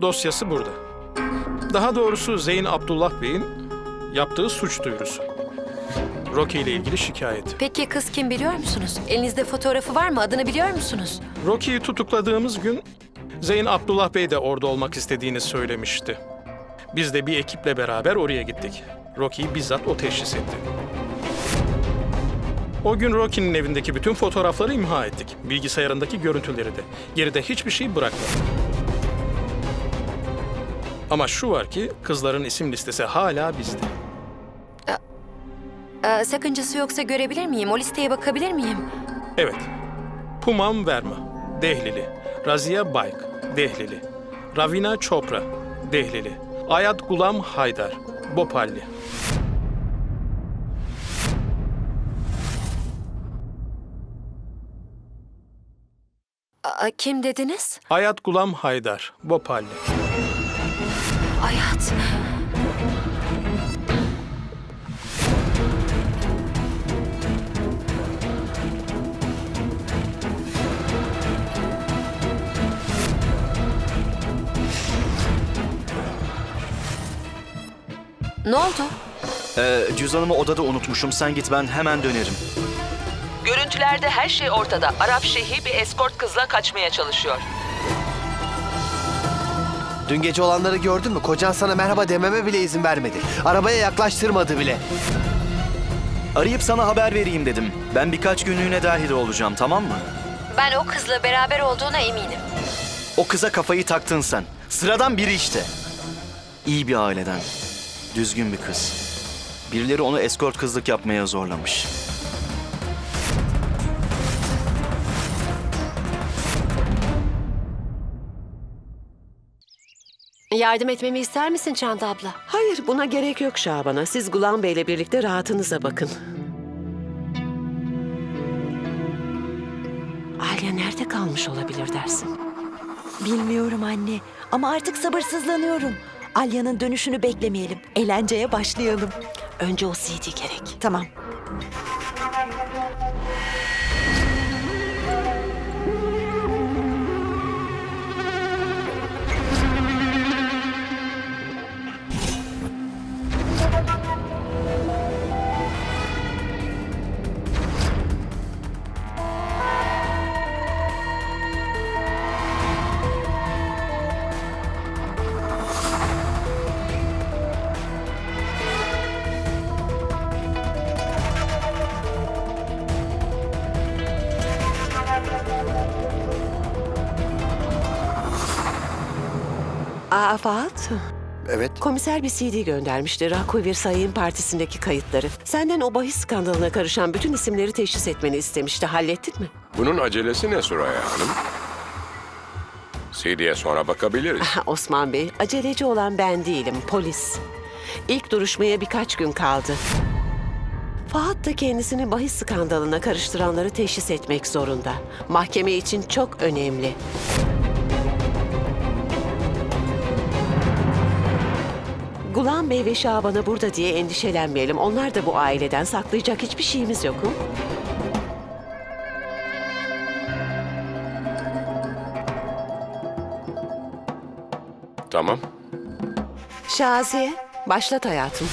Dosyası burada. Daha doğrusu Zeyn Abdullah Bey'in yaptığı suç duyurusu. Rocky ile ilgili şikayet. Peki kız kim biliyor musunuz? Elinizde fotoğrafı var mı? Adını biliyor musunuz? Rocky'yi tutukladığımız gün Zeyn Abdullah Bey de orada olmak istediğini söylemişti. Biz de bir ekiple beraber oraya gittik. Rocky'yi bizzat o teşhis etti. O gün Rocky'nin evindeki bütün fotoğrafları imha ettik. Bilgisayarındaki görüntüleri de. Geride hiçbir şey bırakmadık. Ama şu var ki kızların isim listesi hala bizde. Ee, sakıncası yoksa görebilir miyim? O listeye bakabilir miyim? Evet. Pumam Verma, Dehlili. Razia Bayk, Dehlili. Ravina Chopra, Dehlili. Ayat Gulam Haydar, Bopalli. Aa, kim dediniz? Ayat Gulam Haydar, Bopalli. Hayat. Ne oldu? Ee, cüzdanımı odada unutmuşum. Sen git ben hemen dönerim. Görüntülerde her şey ortada. Arap şeyhi bir eskort kızla kaçmaya çalışıyor. Dün gece olanları gördün mü? Kocan sana merhaba dememe bile izin vermedi. Arabaya yaklaştırmadı bile. Arayıp sana haber vereyim dedim. Ben birkaç günlüğüne dahil olacağım tamam mı? Ben o kızla beraber olduğuna eminim. O kıza kafayı taktın sen. Sıradan biri işte. İyi bir aileden. Düzgün bir kız. Birileri onu eskort kızlık yapmaya zorlamış. Yardım etmemi ister misin Çanta abla? Hayır buna gerek yok Şaban'a. Siz Gulan Bey'le birlikte rahatınıza bakın. Alya nerede kalmış olabilir dersin? Bilmiyorum anne ama artık sabırsızlanıyorum. Alya'nın dönüşünü beklemeyelim. Eğlenceye başlayalım. Önce o CD gerek. Tamam. Aa Fuat, Evet. komiser bir CD göndermişti. Rakuvir Sayın Partisi'ndeki kayıtları. Senden o bahis skandalına karışan bütün isimleri teşhis etmeni istemişti. Hallettin mi? Bunun acelesi ne Suraya Hanım? CD'ye sonra bakabiliriz. Ha, Osman Bey, aceleci olan ben değilim, polis. İlk duruşmaya birkaç gün kaldı. Fahat da kendisini bahis skandalına karıştıranları teşhis etmek zorunda. Mahkeme için çok önemli. Gulan Bey ve Şaban'a burada diye endişelenmeyelim. Onlar da bu aileden saklayacak hiçbir şeyimiz yok. Hı? Tamam. Şaziye, başlat hayatım.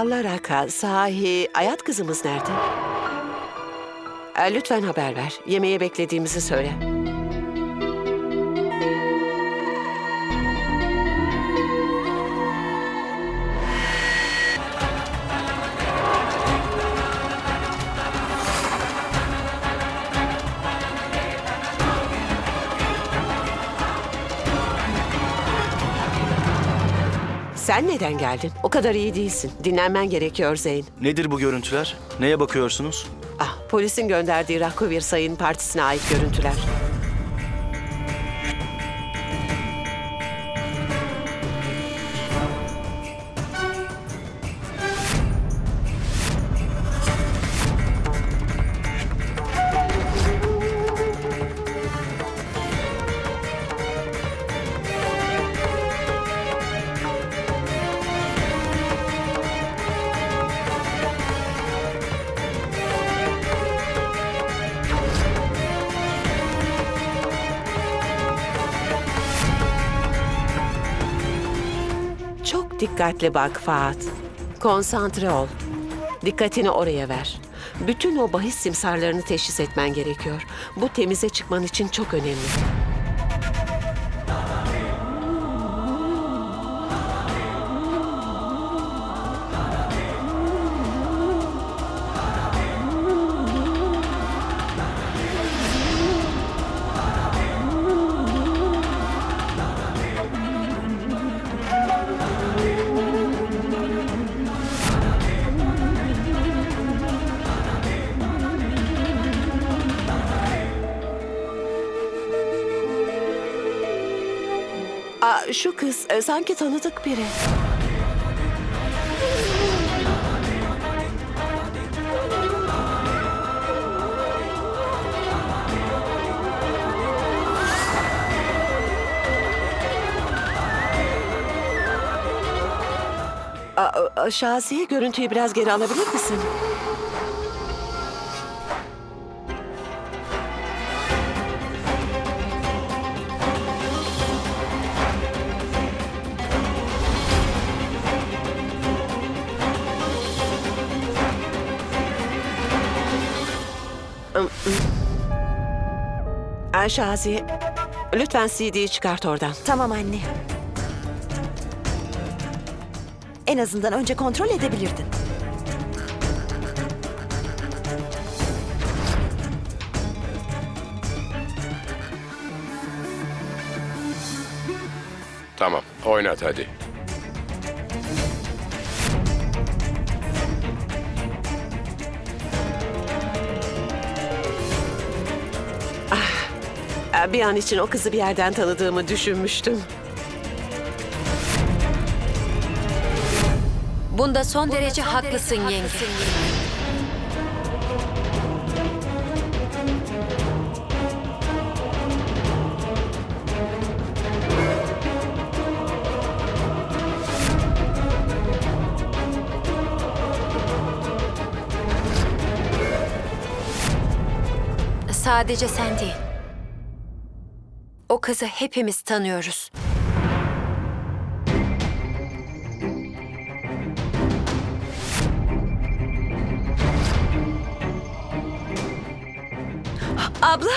Allah raka, sahi hayat kızımız nerede? Lütfen haber ver. Yemeğe beklediğimizi söyle. Sen neden geldin? O kadar iyi değilsin. Dinlenmen gerekiyor Zeyn. Nedir bu görüntüler? Neye bakıyorsunuz? Ah, polisin gönderdiği Rakuvir Sayın Partisi'ne ait görüntüler. Çok dikkatli bak Faat. Konsantre ol. Dikkatini oraya ver. Bütün o bahis simsarlarını teşhis etmen gerekiyor. Bu temize çıkman için çok önemli. Şu kız e, sanki tanıdık biri. Aa, aa, Şaziye görüntüyü biraz geri alabilir misin? Aa, Şaziye, lütfen CD'yi çıkart oradan. Tamam anne. En azından önce kontrol edebilirdin. Tamam, oynat hadi. Bir an için o kızı bir yerden tanıdığımı düşünmüştüm. Bunda son derece haklısın yenge. Sadece sen değil. O kızı hepimiz tanıyoruz. Abla!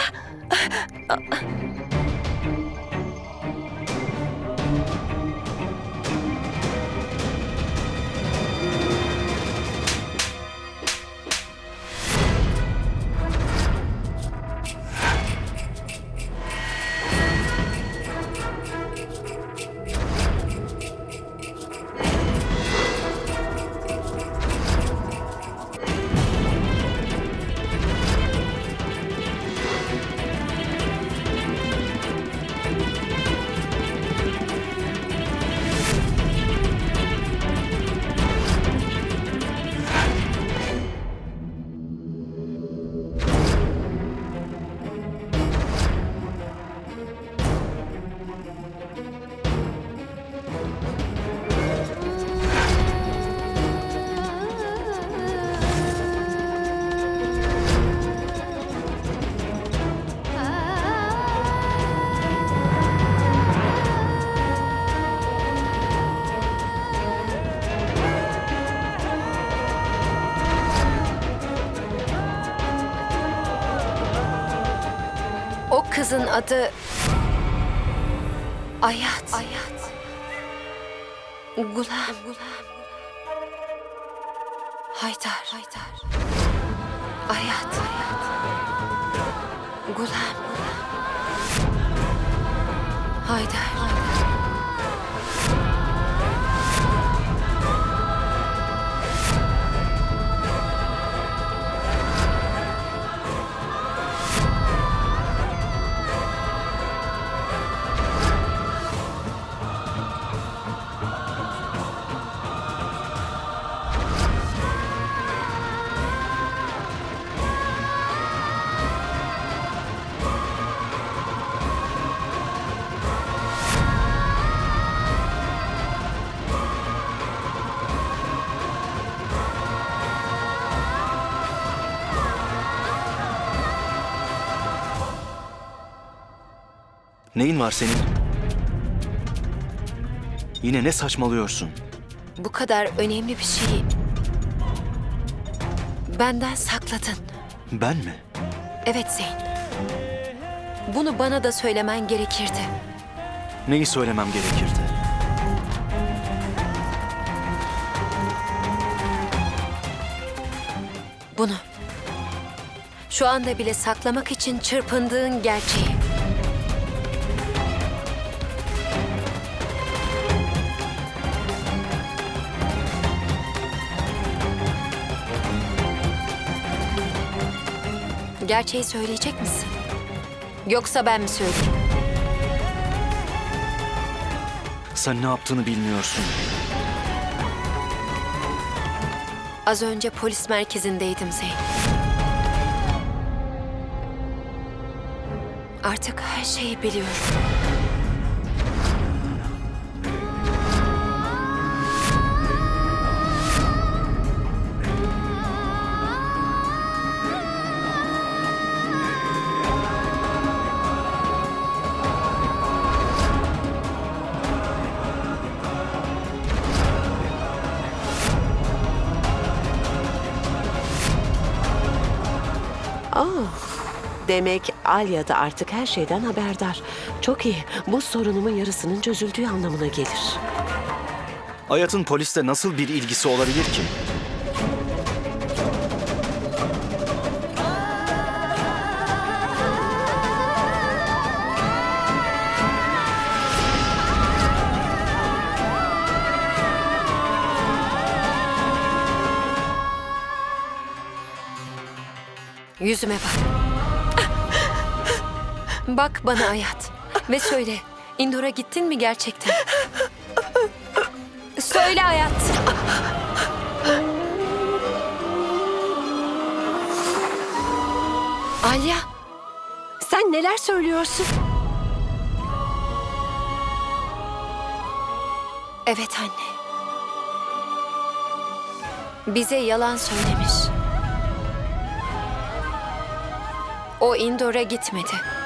Kızın adı... Ayat. Ayat. Gulam. Gulam. Haydar. Haydar. Ayat. Ayat. Gulam. Gulam. Haydar. Haydar. Neyin var senin? Yine ne saçmalıyorsun? Bu kadar önemli bir şeyi benden sakladın. Ben mi? Evet Zeyn. Bunu bana da söylemen gerekirdi. Neyi söylemem gerekirdi? Bunu. Şu anda bile saklamak için çırpındığın gerçeği. Gerçeği söyleyecek misin? Yoksa ben mi söyleyeyim? Sen ne yaptığını bilmiyorsun. Az önce polis merkezindeydim Zeyn. Artık her şeyi biliyorum. Demek Alya da artık her şeyden haberdar. Çok iyi. Bu sorunumun yarısının çözüldüğü anlamına gelir. Hayatın polisle nasıl bir ilgisi olabilir ki? Yüzüme bak. Bak bana hayat. Ve söyle. Indor'a gittin mi gerçekten? Söyle hayat. Alya. Sen neler söylüyorsun? Evet anne. Bize yalan söylemiş. O Indor'a gitmedi.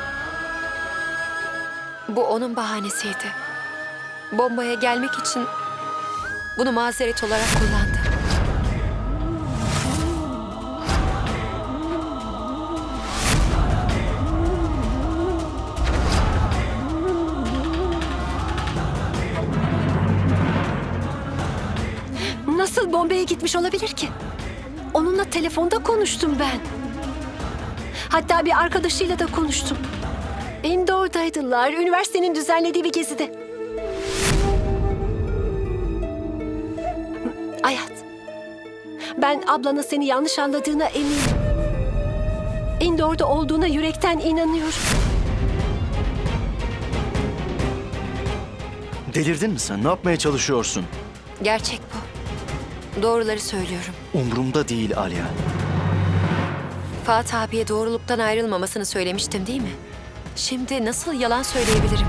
Bu onun bahanesiydi. Bombaya gelmek için bunu mazeret olarak kullandı. Nasıl Bombay'a gitmiş olabilir ki? Onunla telefonda konuştum ben. Hatta bir arkadaşıyla da konuştum. Indoor'daydılar, üniversitenin düzenlediği bir gezide. Hayat, ben ablanın seni yanlış anladığına eminim. Indoor'da olduğuna yürekten inanıyorum. Delirdin mi sen? Ne yapmaya çalışıyorsun? Gerçek bu. Doğruları söylüyorum. Umrumda değil Alya. Fuat abiye doğruluktan ayrılmamasını söylemiştim değil mi? Şimdi nasıl yalan söyleyebilirim?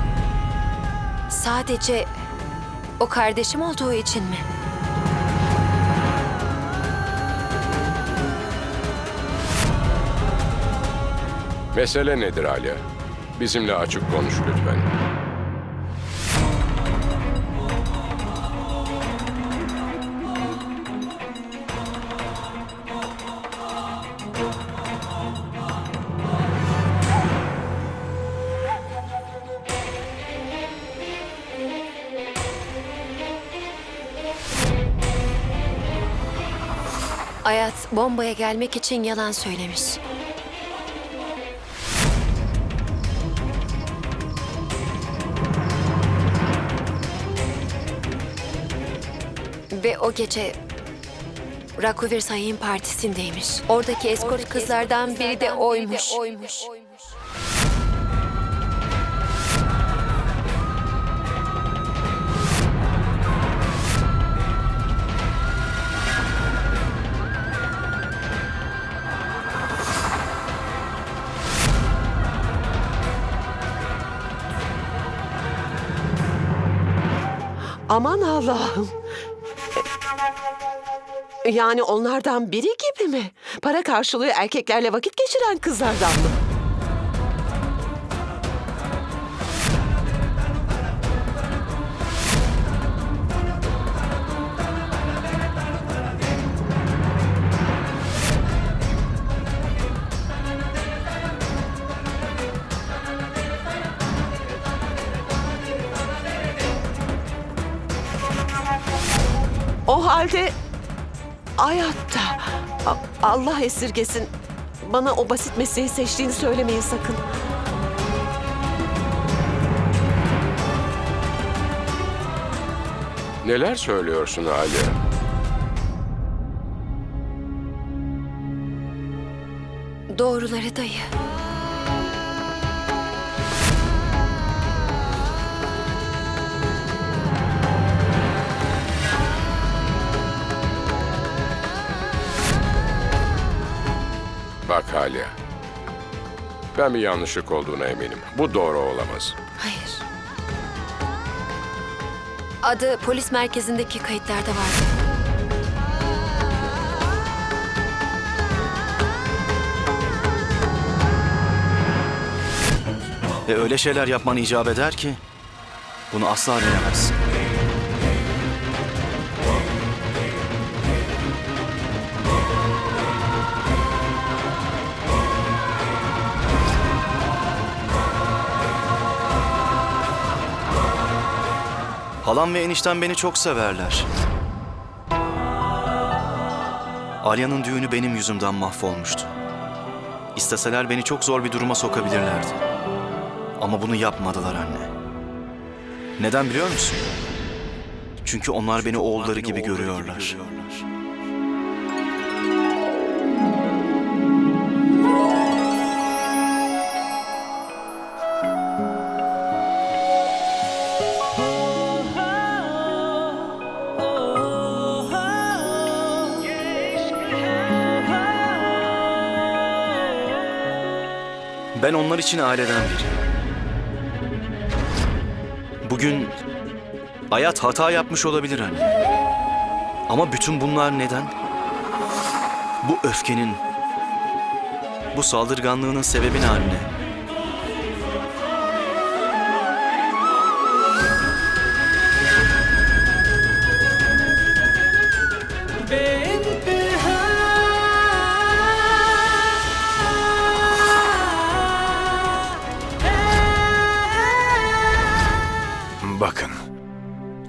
Sadece o kardeşim olduğu için mi? Mesele nedir Alya? Bizimle açık konuş lütfen. Bombaya gelmek için yalan söylemiş. Ve o gece Rakuvir Sayın partisindeymiş. Oradaki eskort kızlardan biri de oymuş. Aman Allah'ım. Yani onlardan biri gibi mi? Para karşılığı erkeklerle vakit geçiren kızlardan mı? Halde hayatta A- Allah esirgesin. Bana o basit mesleği seçtiğini söylemeyin sakın. Neler söylüyorsun Alya? Doğruları dayı. Alya. Ben bir yanlışlık olduğuna eminim. Bu doğru olamaz. Hayır. Adı polis merkezindeki kayıtlarda vardı. Ve öyle şeyler yapman icap eder ki bunu asla bilemezsin. Halam ve enişten beni çok severler. Alya'nın düğünü benim yüzümden mahvolmuştu. İsteseler beni çok zor bir duruma sokabilirlerdi. Ama bunu yapmadılar anne. Neden biliyor musun? Çünkü onlar beni oğulları gibi görüyorlar. Ben onlar için aileden biriyim. Bugün hayat hata yapmış olabilir anne. Ama bütün bunlar neden? Bu öfkenin, bu saldırganlığının sebebi ne anne?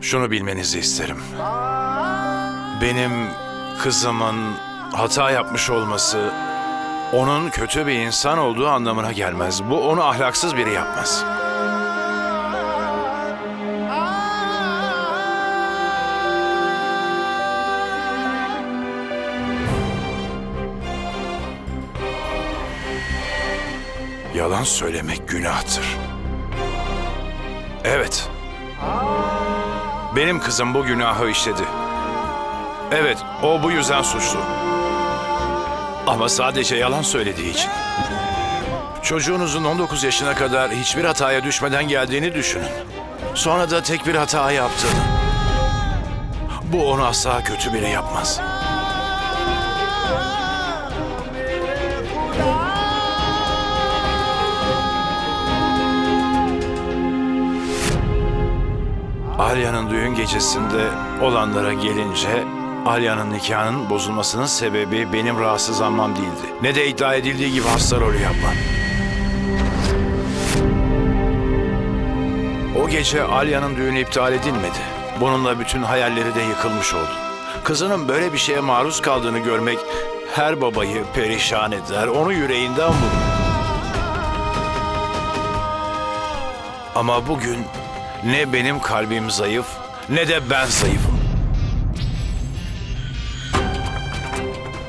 Şunu bilmenizi isterim. Benim kızımın hata yapmış olması onun kötü bir insan olduğu anlamına gelmez. Bu onu ahlaksız biri yapmaz. Yalan söylemek günahtır. Benim kızım bu günahı işledi. Evet, o bu yüzden suçlu. Ama sadece yalan söylediği için. Çocuğunuzun 19 yaşına kadar hiçbir hataya düşmeden geldiğini düşünün. Sonra da tek bir hata yaptığını. Bu onu asla kötü biri yapmaz. Alya'nın düğün gecesinde olanlara gelince Alya'nın nikahının bozulmasının sebebi benim rahatsızlanmam değildi. Ne de iddia edildiği gibi hasta rolü yapmam. O gece Alya'nın düğünü iptal edilmedi. Bununla bütün hayalleri de yıkılmış oldu. Kızının böyle bir şeye maruz kaldığını görmek her babayı perişan eder, onu yüreğinden vurur. Ama bugün ne benim kalbim zayıf ne de ben zayıfım.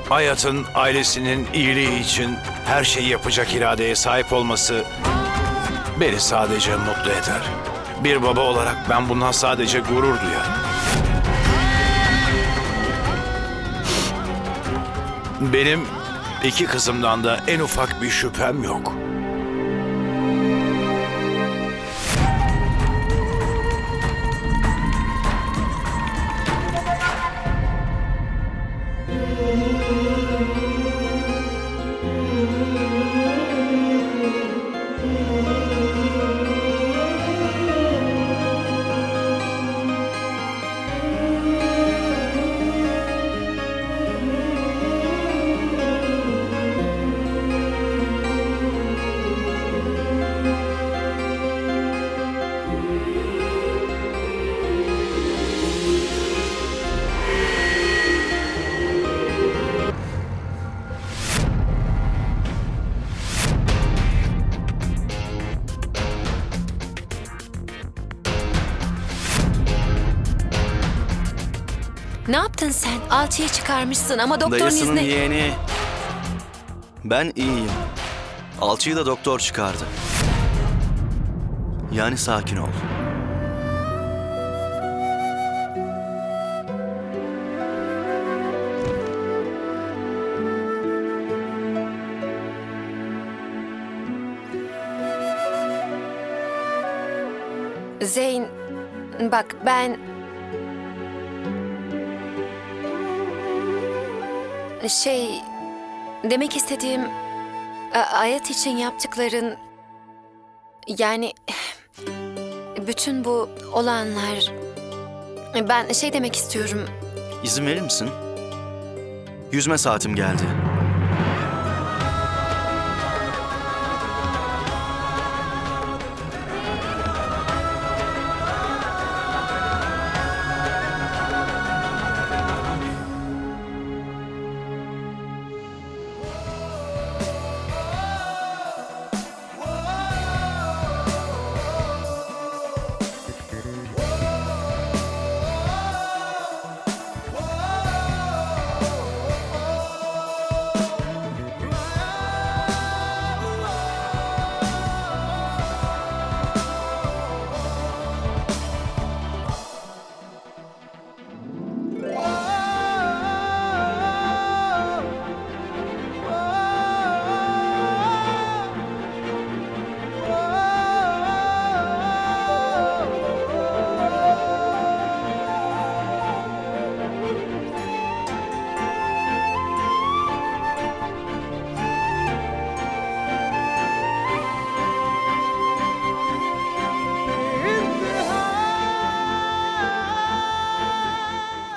Hayat'ın ailesinin iyiliği için her şeyi yapacak iradeye sahip olması beni sadece mutlu eder. Bir baba olarak ben bundan sadece gurur duyarım. Benim iki kızımdan da en ufak bir şüphem yok. Yaptın sen? Alçıyı çıkarmışsın ama doktorun Dayısının izni... yeğeni. Ben iyiyim. Alçıyı da doktor çıkardı. Yani sakin ol. Zeyn, bak ben... Şey, demek istediğim Ayet için yaptıkların... Yani bütün bu olanlar... Ben şey demek istiyorum. İzin verir misin? Yüzme saatim geldi.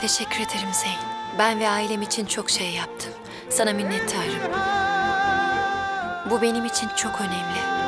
Teşekkür ederim Zeyn. Ben ve ailem için çok şey yaptım. Sana minnettarım. Bu benim için çok önemli.